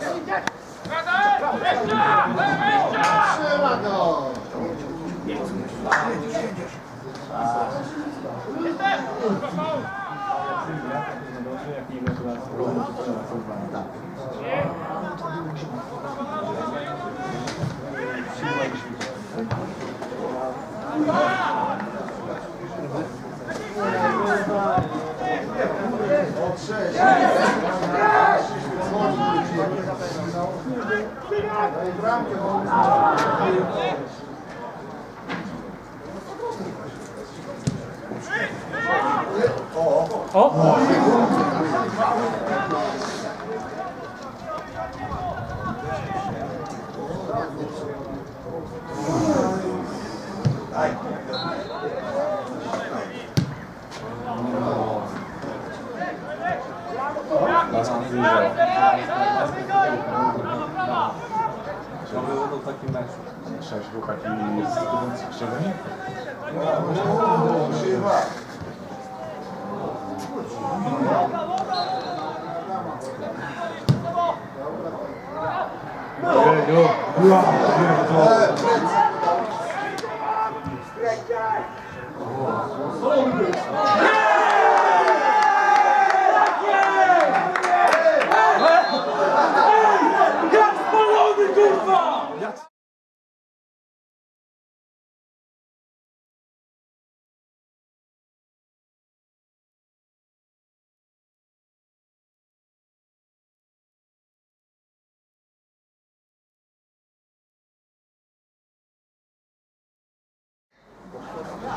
Deixa! 어? To był taki mecz. Cześć, chłopaki z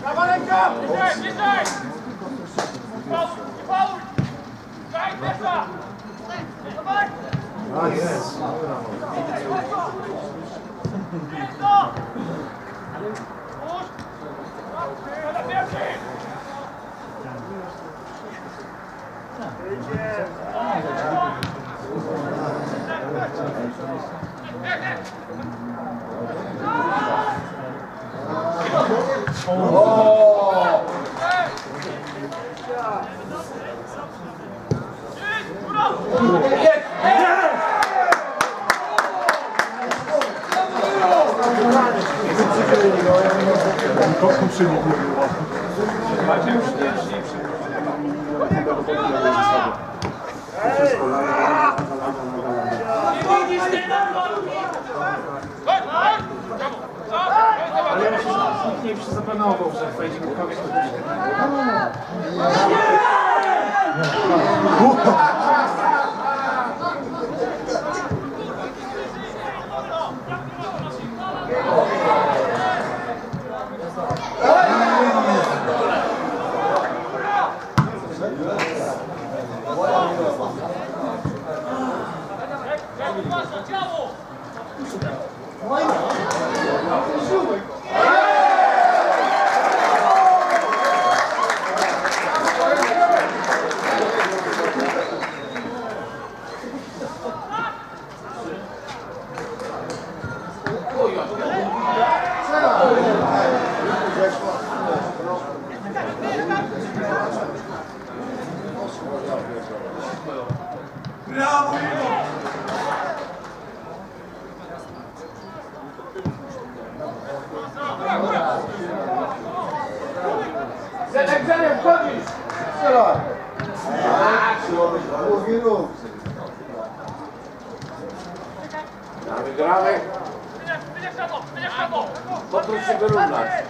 Trabalha em campo, DJ, DJ! E Paulo! Cai, deixa! Deixa, vai! Ah, yes! Isso! Yeah. Prawa ręka! Niżej, niżej! Nie paluj! Daj, desza! Dawaj! Mocno! Puść! Na pierwszy! Chodź, chodź! Co? Ale ja nikt nie przyzaplanował, że wejdzie kogoś do Ciało! Zenek, mesmo, só diz. Sei lá. Ouvindo. Grave. Vou prosseguir o lance.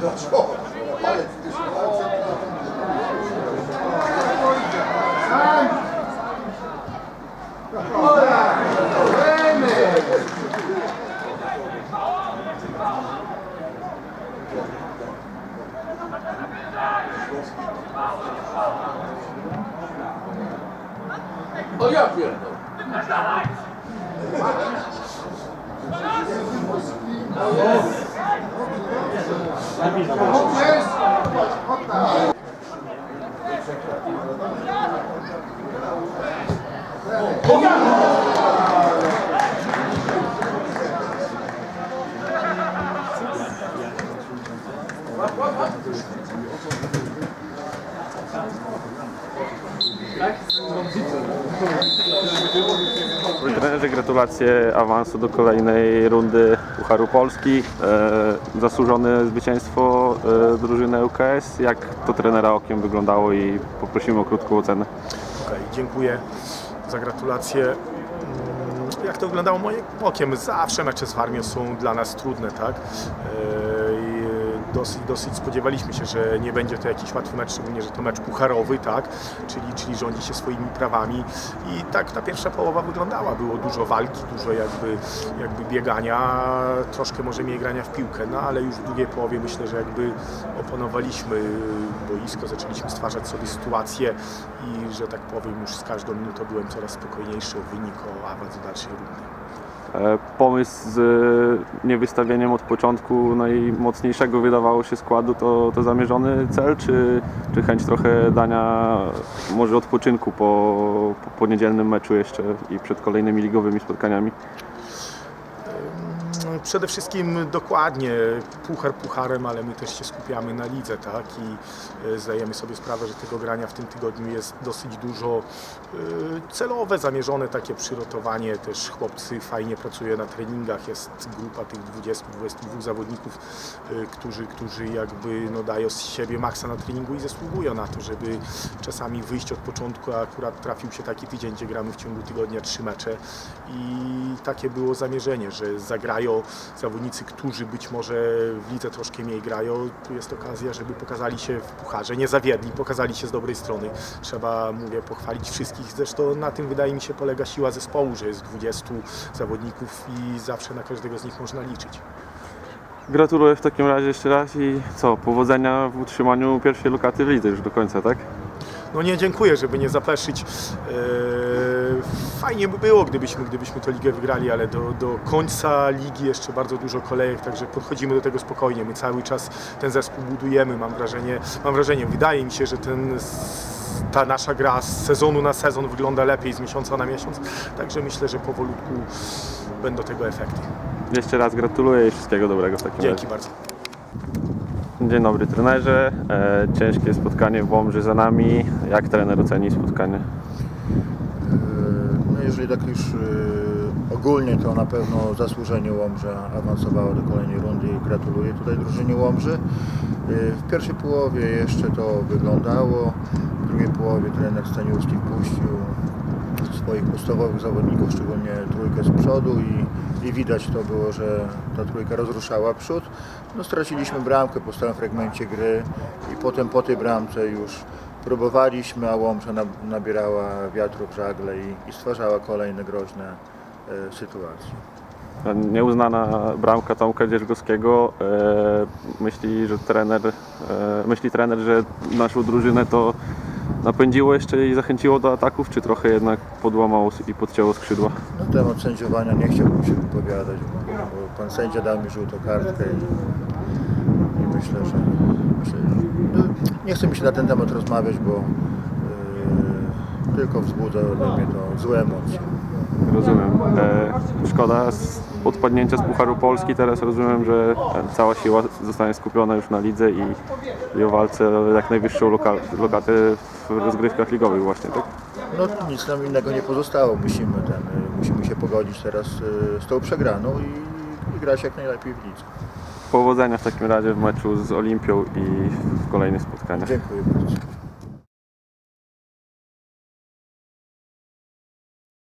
Oh, Ale ty się O ja pierdol. Dawaj! Panie trenerze, gratulacje awansu do kolejnej rundy Pucharu Polski. E, zasłużone zwycięstwo e, drużyny ŁKS. Jak to trenera okiem wyglądało i poprosimy o krótką ocenę. Okej, dziękuję za gratulacje. Mm, Jak to wyglądało moim okiem? Zawsze mecze z Warmią są dla nas trudne, tak? Dosyć, dosyć spodziewaliśmy się, że nie będzie to jakiś łatwy mecz, szczególnie, że to mecz pucharowy, tak? Czyli, czyli rządzi się swoimi prawami. I tak ta pierwsza połowa wyglądała. Było dużo walki, dużo jakby, jakby biegania, troszkę może mniej grania w piłkę, no ale już w drugiej połowie myślę, że jakby opanowaliśmy boisko, zaczęliśmy stwarzać sobie sytuację i że tak powiem już z każdą minutą byłem coraz spokojniejszy o wynik, o awans dalszej rundy. E, pomysł z e, niewystawieniem od początku najmocniejszego wydawało się składu to, to zamierzony cel, czy, czy chęć trochę dania może odpoczynku po, po, po niedzielnym meczu jeszcze i przed kolejnymi ligowymi spotkaniami? Przede wszystkim dokładnie puchar pucharem, ale my też się skupiamy na lidze, tak? I e, zdajemy sobie sprawę, że tego grania w tym tygodniu jest dosyć dużo e, celowe, zamierzone takie przyrotowanie. Też chłopcy fajnie pracują na treningach. Jest grupa tych 20-22 zawodników, e, którzy, którzy jakby no, dają z siebie maksa na treningu i zasługują na to, żeby czasami wyjść od początku, a akurat trafił się taki tydzień, gdzie gramy w ciągu tygodnia trzy mecze i takie było zamierzenie, że zagrają zawodnicy, którzy być może w lidze troszkę mniej grają. Tu jest okazja, żeby pokazali się w pucharze, nie zawiedli, pokazali się z dobrej strony. Trzeba, mówię, pochwalić wszystkich. Zresztą na tym wydaje mi się polega siła zespołu, że jest 20 zawodników i zawsze na każdego z nich można liczyć. Gratuluję w takim razie jeszcze raz i co, powodzenia w utrzymaniu pierwszej lokaty w lidze już do końca, tak? No nie, dziękuję, żeby nie zapeszyć. Eee, Fajnie by było, gdybyśmy, gdybyśmy tę ligę wygrali, ale do, do końca ligi jeszcze bardzo dużo kolejek, także podchodzimy do tego spokojnie. My cały czas ten zespół budujemy. Mam wrażenie, mam wrażenie wydaje mi się, że ten, ta nasza gra z sezonu na sezon wygląda lepiej, z miesiąca na miesiąc. Także myślę, że powolutku będą tego efekty. Jeszcze raz gratuluję i wszystkiego dobrego w takim Dzięki razie. bardzo. Dzień dobry trenerze. E, ciężkie spotkanie w Łomży za nami. Jak trener oceni spotkanie? Jeżeli tak już y, ogólnie, to na pewno zasłużenie Łomża awansowała do kolejnej rundy i gratuluję tutaj drużynie Łomży. Y, W pierwszej połowie jeszcze to wyglądało, w drugiej połowie trener Staniowski wpuścił swoich podstawowych zawodników, szczególnie trójkę z przodu i, i widać to było, że ta trójka rozruszała przód. No, straciliśmy bramkę po stałym fragmencie gry i potem po tej bramce już próbowaliśmy, a Łomża nab- nabierała wiatru w żagle i, i stwarzała kolejne groźne e, sytuacje. Nieuznana bramka Tomka Dzierżgowskiego. E, myśli, że trener, e, myśli trener, że naszą drużynę to napędziło jeszcze i zachęciło do ataków, czy trochę jednak podłamało i podcięło skrzydła? Na temat sędziowania nie chciałbym się wypowiadać, bo, bo pan sędzia dał mi żółtą kartkę i myślę, że, nie chcę mi się na ten temat rozmawiać, bo e, tylko wzbudza we mnie to złe emocje. Rozumiem. E, szkoda z odpadnięcia z Pucharu Polski. Teraz rozumiem, że cała siła zostanie skupiona już na lidze i, i o walce o jak najwyższą loka, lokatę w rozgrywkach ligowych właśnie, tak? No nic nam innego nie pozostało. Musimy, ten, y, musimy się pogodzić teraz y, z tą przegraną i, i grać jak najlepiej w lidze. Powodzenia w takim razie w meczu z Olimpią i w kolejnych spotkaniach. Dziękuję bardzo.